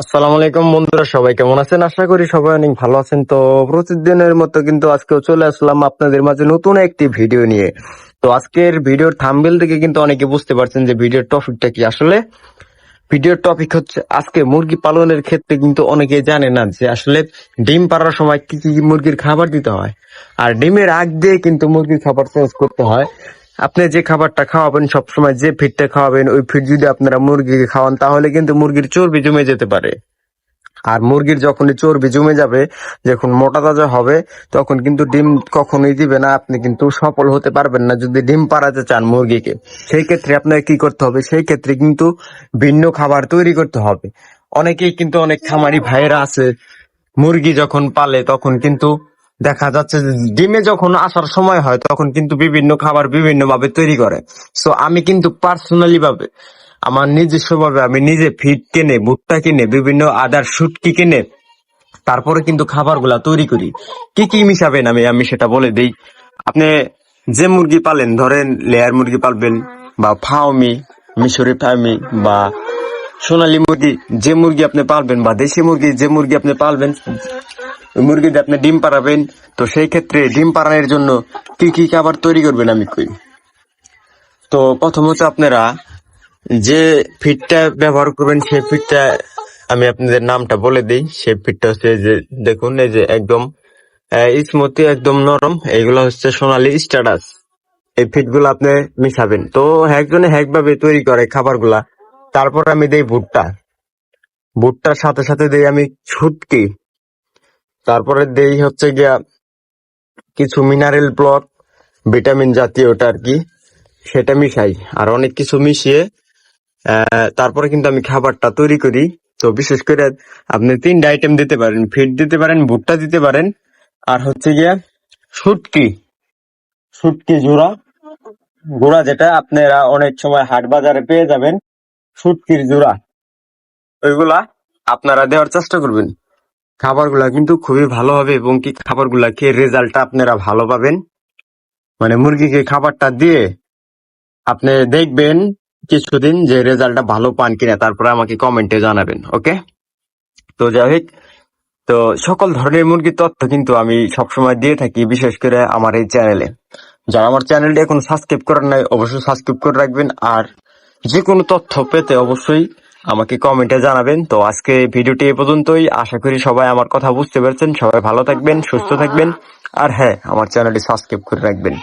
আসসালামু আলাইকুম বন্ধুরা, সবাই কেমন আছেন? আশা করি সবাই অনেক ভালো আছেন। তো প্রতিদিনের মতো কিন্তু আজকেও চলে আসলাম আপনাদের মাঝে নতুন একটি ভিডিও নিয়ে। তো আজকের ভিডিওর থাম্বেল থেকে কিন্তু অনেকে বুঝতে পারছেন যে ভিডিওর টপিকটা কি আসলে। ভিডিওর টপিক হচ্ছে, আজকে মুরগি পালনের ক্ষেত্রে কিন্তু অনেকে জানে না যে আসলে ডিম পাড়ার সময় কি কি মুরগির খাবার দিতে হয়। আর ডিমের আগ দিয়ে কিন্তু মুরগির খাবার চেঞ্জ করতে হয়। আপনি যে খাবারটা খাওয়াবেন, সবসময় যে ফিডটা খাওয়াবেন, ওই ফিড যদি আপনারা মুরগিকে খাওয়ান, তাহলে কিন্তু মুরগির চর্বি জমে যেতে পারে। আর মুরগির যখনই চর্বি জমে যাবে, যখন মোটা তাজা হবে, তখন কিন্তু ডিম কখনোই দিবে না, আপনি কিন্তু সফল হতে পারবেন না যদি ডিম পাড়াতে চান মুরগিকে। সেই ক্ষেত্রে আপনাকে কি করতে হবে? সেই ক্ষেত্রে কিন্তু ভিন্ন খাবার তৈরি করতে হবে। অনেকেই কিন্তু অনেক খামারি ভাইয়েরা আছে, মুরগি যখন পালে, তখন কিন্তু দেখা যাচ্ছে ডিমে যখন আসার সময় হয়, তখন কিন্তু বিভিন্ন খাবার বিভিন্ন ভাবে তৈরি করে। সো আমি কিন্তু পার্সোনালি ভাবে, আমার নিজস্ব ভাবে আমি নিজে ফিড কিনে, ভুট্টা কিনে, বিভিন্ন আদার শুটকি কিনে, তারপরে কিন্তু খাবারগুলা তৈরি করি। কি কি মিশাবেন আমি আমি সেটা বলে দিই। আপনি যে মুরগি পালেন, ধরেন লেয়ার মুরগি পালবেন, বা ফাউমি মিশরি ফার্মি বা সোনালী মুরগি, যে মুরগি আপনি পালবেন, বা দেশি মুরগি যে মুরগি আপনি পালবেন মুরগিতে আপনি ডিম পাড়াবেন, তো সেই ক্ষেত্রে ডিম পাড়ানোর জন্য কি কি খাবার তৈরি করবেন আমি কই? তো প্রথমত আপনারা যে ফিডটা ব্যবহার করবেন সেই ফিডটা আমি আপনাদের নামটা বলে দিই। সেই ফিডটা হচ্ছে যে দেখুন, এই যে একদম স্মুথি, একদম নরম, এইগুলো হচ্ছে সোনালি স্ট্যাটাস। এই ফিডগুলো আপনি মিশাবেন। তো একজনে এক ভাবে তৈরি করে খাবারগুলা, তারপর আমি দেই ভুট্টা। ভুট্টার সাথে সাথে দেই আমি ছুটকি তারপরে দেই হচ্ছে গিয়া কিছু মিনারেল ব্লক ভিটামিন জাতীয়টা আর কি, সেটা মিশাই। আর অনেক কিছু মিশিয়ে তারপরে কিন্তু আমি খাবারটা তৈরি করি। তো বিশেষ করে আপনি তিনটা আইটেম দিতে পারেন ফিড দিতে পারেন, ভুট্টা দিতে পারেন, আর হচ্ছে গিয়া শুটকি শুটকি জোড়া। গোড়া যেটা আপনারা অনেক সময় হাট বাজারে পেয়ে যাবেন, শুটকির জোড়া। ওইগুলা আপনারা দেওয়ার চেষ্টা করবেন। খাবারগুলা কিন্তু খুবই ভালো হবে এবং কি খাবারগুলা খেয়ে রেজাল্টটা আপনারা ভালো পাবেন। মানে মুরগিকে খাবারটা দিয়ে আপনি দেখবেন কিছুদিন যে রেজাল্টটা ভালো পান কিনা, তারপরে আমাকে কমেন্টে জানাবেন, ওকে? তো যাই তো সকল ধরনের মুরগির তথ্য কিন্তু আমি সবসময় দিয়ে থাকি, বিশেষ করে আমার এই চ্যানেলে। যারা আমার চ্যানেলটি এখন সাবস্ক্রাইব করেন নাই, অবশ্যই সাবস্ক্রাইব করে রাখবেন, আর যে কোনো তথ্য পেতে অবশ্যই আমাকে কমেন্টে জানাবেন। তো আজকে ভিডিওটি এ পর্যন্তই। আশা করি সবাই আমার কথা বুঝতে পেরেছেন। সবাই ভালো থাকবেন, সুস্থ থাকবেন। আর হ্যাঁ আমার চ্যানেলটি সাবস্ক্রাইব করে রাখবেন।